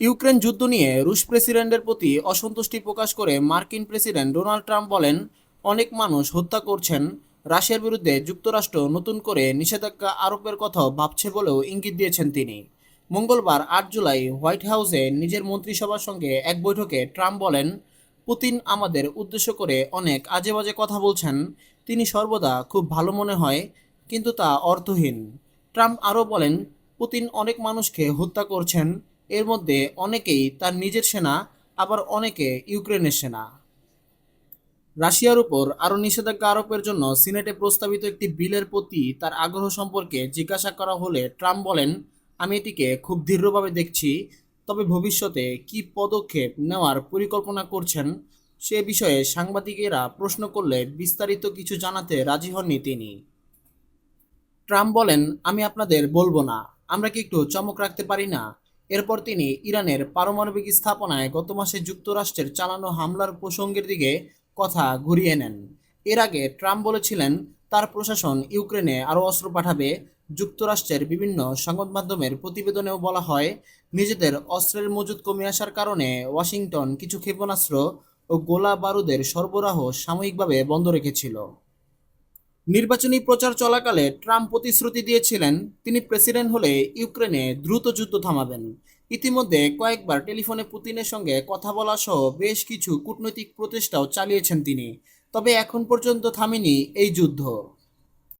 Ukraine যুদ্ধ নিয়ে রুশ প্রেসিডেন্টের প্রতি অসন্তুষ্টি প্রকাশ করে মার্কিন প্রেসিডেন্ট ডোনাল্ড ট্রাম্প বলেন, অনেক মানুষ হত্যা করছেন। রাশিয়ার বিরুদ্ধে যুক্তরাষ্ট্র নতুন করে নিষেধাজ্ঞা আরোপের কথাও ভাবছে বলেও ইঙ্গিত দিয়েছেন তিনি। মঙ্গলবার আট জুলাই হোয়াইট হাউসে নিজের মন্ত্রিসভার সঙ্গে এক বৈঠকে ট্রাম্প বলেন, পুতিন আমাদের উদ্দেশ্য করে অনেক আজে বাজে কথা বলছেন। তিনি সর্বদা খুব ভালো মনে হয়, কিন্তু তা অর্থহীন। ট্রাম্প আরও বলেন, পুতিন অনেক মানুষকে হত্যা করছেন। এর মধ্যে অনেকেই তার নিজের সেনা, আবার অনেকে ইউক্রেনের সেনা। রাশিয়ার উপর আরও নিষেধাজ্ঞা আরোপের জন্য সিনেটে প্রস্তাবিত একটি বিলের প্রতি তার আগ্রহ সম্পর্কে জিজ্ঞাসা করা হলে ট্রাম্প বলেন, আমি এটিকে খুব দৃঢ়ভাবে দেখছি, তবে ভবিষ্যতে কী পদক্ষেপ নেওয়ার পরিকল্পনা করছেন সে বিষয়ে সাংবাদিকেরা প্রশ্ন করলে বিস্তারিত কিছু জানাতে রাজি হননি তিনি। ট্রাম্প বলেন, আমি আপনাদের বলব না, আমরা কি একটু চমক রাখতে পারি না? এরপর তিনি ইরানের পারমাণবিক স্থাপনায় গত মাসে যুক্তরাষ্ট্রের চালানো হামলার প্রসঙ্গের দিকে কথা ঘুরিয়ে নেন। এর আগে ট্রাম্প বলেছিলেন, তার প্রশাসন ইউক্রেনে আরও অস্ত্র পাঠাবে। যুক্তরাষ্ট্রের বিভিন্ন সংবাদ মাধ্যমের প্রতিবেদনেও বলা হয়, নিজেদের অস্ত্রের মজুদ কমে আসার কারণে ওয়াশিংটন কিছু ক্ষেপণাস্ত্র ও গোলা বারুদের সরবরাহ সাময়িকভাবে বন্ধ রেখেছিল। নির্বাচনী প্রচার চলাকালে ট্রাম্প প্রতিশ্রুতি দিয়েছিলেন, তিনি প্রেসিডেন্ট হলে ইউক্রেনে দ্রুত যুদ্ধ থামাবেন। ইতিমধ্যে কয়েকবার টেলিফোনে পুতিনের সঙ্গে কথা বলা সহ বেশ কিছু কূটনৈতিক প্রচেষ্টাও চালিয়েছেন তিনি। তবে এখন পর্যন্ত থামেনি এই যুদ্ধ।